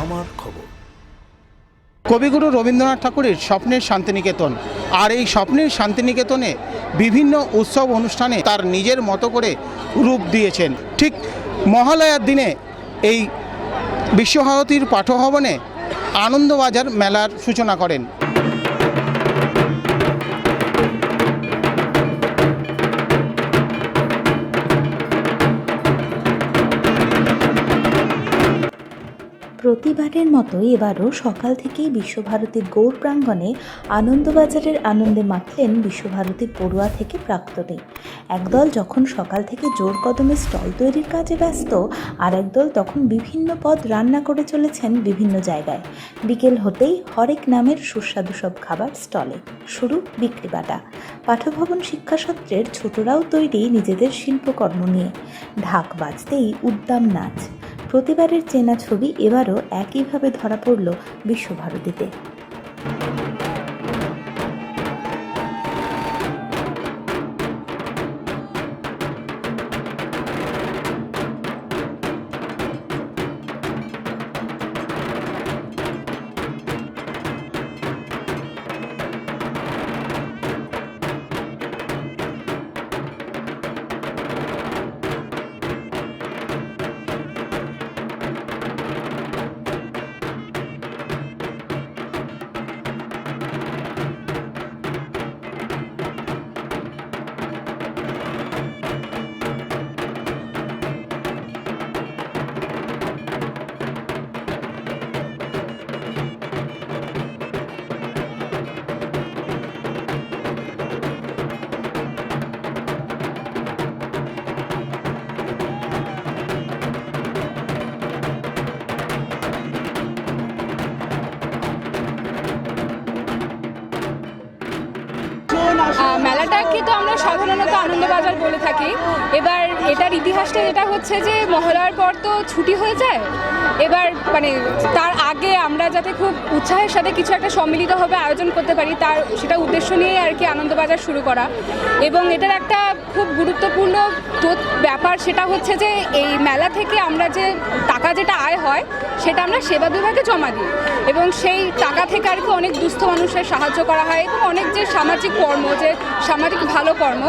আমার খবর। কবিগুরু রবীন্দ্রনাথ ঠাকুরের স্বপ্নের শান্তিনিকেতন আর এই স্বপ্নের শান্তিনিকেতনে বিভিন্ন উৎসব অনুষ্ঠানে তার নিজের মতো করে রূপ দিয়েছেন। ঠিক মহালয়ার দিনে এই বিশ্বভারতীর পাঠভবনে আনন্দবাজার মেলার সূচনা করেন। প্রতিবারের মতো এবারও সকাল থেকেই বিশ্বভারতীর গৌর প্রাঙ্গণে আনন্দবাজারের আনন্দে মাতলেন বিশ্বভারতীর পড়ুয়া থেকে প্রাক্তনী। একদল যখন সকাল থেকে জোর কদমে স্টল তৈরির কাজে ব্যস্ত আর একদল তখন বিভিন্ন পদ রান্না করে চলেছেন বিভিন্ন জায়গায়। বিকেল হতেই হরেক নামের সুস্বাদু সব খাবার স্টলে। শুরু বিক্রি বাটা। পাঠভবন শিক্ষাসত্রের ছোটরাও তৈরি নিজেদের শিল্পকর্ম নিয়ে। ঢাক বাজতেই উদ্দাম নাচ। প্রতিবারের চেনা ছবি এবারও একইভাবে ধরা পড়ল বিশ্বভারতীতে। আহ, তো আমরা সাধারণত আনন্দবাজার বলে থাকি। এবার এটার ইতিহাসটা যেটা হচ্ছে যে মহলার পর তো ছুটি হয়ে যায়। এবার মানে তার আগে আমরা যাতে খুব উৎসাহের সাথে কিছু একটা সম্মিলিতভাবে আয়োজন করতে পারি তার সেটা উদ্দেশ্য নিয়ে আর কি আনন্দবাজার শুরু করা। এবং এটার একটা খুব গুরুত্বপূর্ণ ব্যাপার সেটা হচ্ছে যে এই মেলা থেকে আমরা যে টাকা যেটা আয় হয় সেটা আমরা সেবা বিভাগে জমা দিই। এবং সেই টাকা থেকে আর কি অনেক দুস্থ মানুষের সাহায্য করা হয় এবং অনেক যে সামাজিক কর্ম যে সামাজিক ভালো কর্ম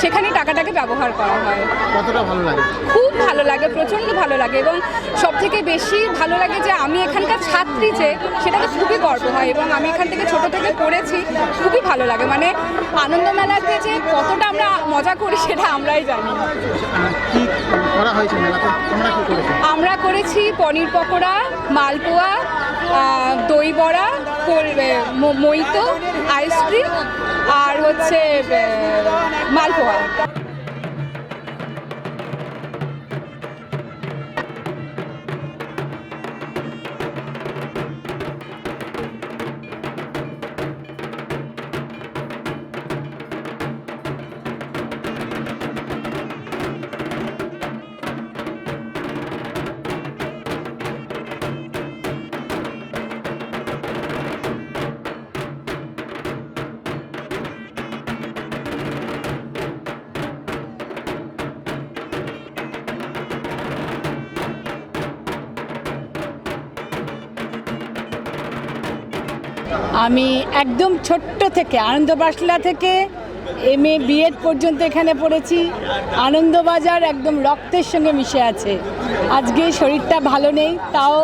সেখানে টাকাটাকে ব্যবহার করা হয়। কতটা ভালো লাগে? খুব ভালো লাগে প্রচণ্ড ভালো লাগে এবং সব থেকে বেশি ভালো লাগে যে আমি এখানকার ছাত্রী যে সেটাতে খুবই গর্ব হয় এবং আমি এখান থেকে ছোট থেকে পড়েছি খুবই ভালো লাগে। মানে আনন্দ মেলাতে যে কতটা আমরা মজা করি সেটা আমরাই জানি। আমরা করেছি পনির পকোড়া মালপোয়া দই বড়া মইতো আইসক্রিম আর হচ্ছে মালপোয়া। আমি একদম ছোট্ট থেকে, আনন্দবাসলা থেকে এম এ বিএড পর্যন্ত এখানে পড়েছি। আনন্দবাজার একদম রক্তের সঙ্গে মিশে আছে। আজকে শরীরটা ভালো নেই, তাও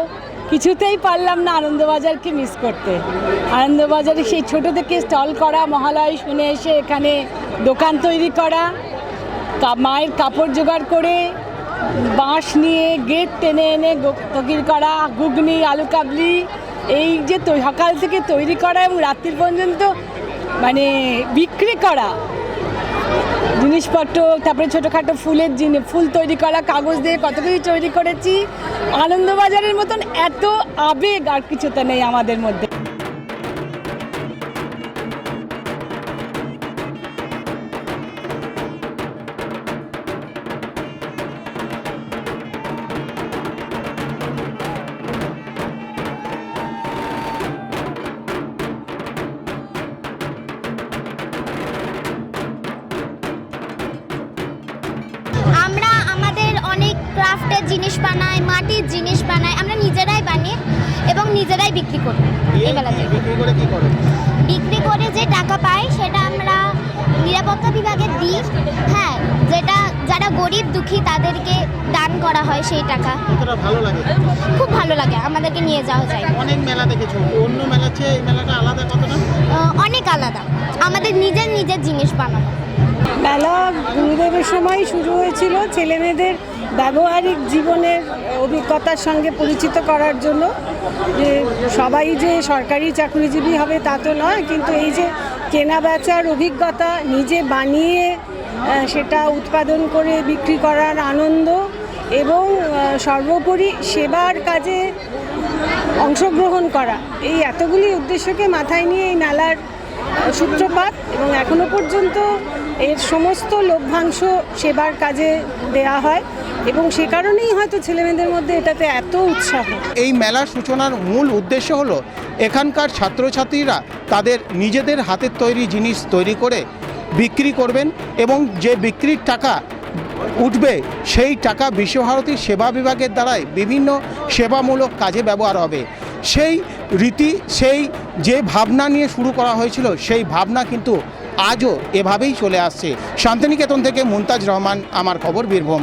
কিছুতেই পারলাম না আনন্দবাজারকে মিস করতে। আনন্দবাজারে সেই ছোট থেকে স্টল করা, মহালয় শুনে এসে এখানে দোকান তৈরি করা মায়ের কাপড় জোগাড় করে, বাঁশ নিয়ে গেট টেনে এনে তৈরি করা, ঘুগনি, আলু কাবলি এই যে সকাল থেকে তৈরি করা এবং রাত্রির পর্যন্ত মানে বিক্রি করা। জিনিসপত্র, তারপরে ছোটোখাটো ফুলের জিনিস ফুল তৈরি করা, কাগজ দিয়ে কত কিছু তৈরি করেছি। আনন্দবাজারের মতন এত আবেগ আর কিছুতে নেই আমাদের মধ্যে। ক্রাফটের জিনিস বানাই মাটির জিনিস বানাই আমরা নিজেরাই বানিয়ে বিক্রি করি এই মেলাতে বিক্রি করে কি বিক্রি করে যে টাকা পাই সেটা আমরা নিরাপত্তা বিভাগে দিই। হ্যাঁ যেটা যারা গরিব দুঃখী তাদেরকে দান করা হয় সেই টাকা। ভালো লাগে? খুব ভালো লাগে আমাদেরকে নিয়ে যাওয়া যায়। অনেক মেলা দেখেছ অন্য মেলার চেয়ে এই মেলাটা আলাদা কতটা? অনেক আলাদা আমাদের নিজের নিজের জিনিস বানানো। মেলা গুরুদেবের সময় শুরু হয়েছিল ছেলেমেয়েদের ব্যবহারিক জীবনের অভিজ্ঞতার সঙ্গে পরিচিত করার জন্য যে সবাই যে সরকারি চাকরিজীবী হবে তা তো নয়, কিন্তু এই যে কেনা বেচার অভিজ্ঞতা, নিজে বানিয়ে সেটা উৎপাদন করে বিক্রি করার আনন্দ এবং সর্বোপরি সেবার কাজে অংশগ্রহণ করা, এই এতগুলি উদ্দেশ্যকে মাথায় নিয়ে এই মেলার সূত্রপাত এবং এখনও পর্যন্ত এর সমস্ত লভ্যাংশ সেবার কাজে দেয়া হয়। এবং সে কারণেই হয়তো ছেলেমেয়েদের মধ্যে এটাতে এত উৎসাহ। এই মেলার সূচনার মূল উদ্দেশ্য হলো এখানকার ছাত্রছাত্রীরা তাদের নিজেদের হাতের তৈরি জিনিস তৈরি করে বিক্রি করবেন এবং যে বিক্রির টাকা উঠবে সেই টাকা বিশ্বভারতীর সেবা বিভাগের দ্বারাই বিভিন্ন সেবামূলক কাজে ব্যবহার হবে। সেই রীতি, সেই যে ভাবনা নিয়ে শুরু করা হয়েছিল, সেই ভাবনা কিন্তু আজও এভাবেই চলে আসছে। শান্তিনিকেতন থেকে মুমতাজ রহমান, আমার খবর বীরভূম।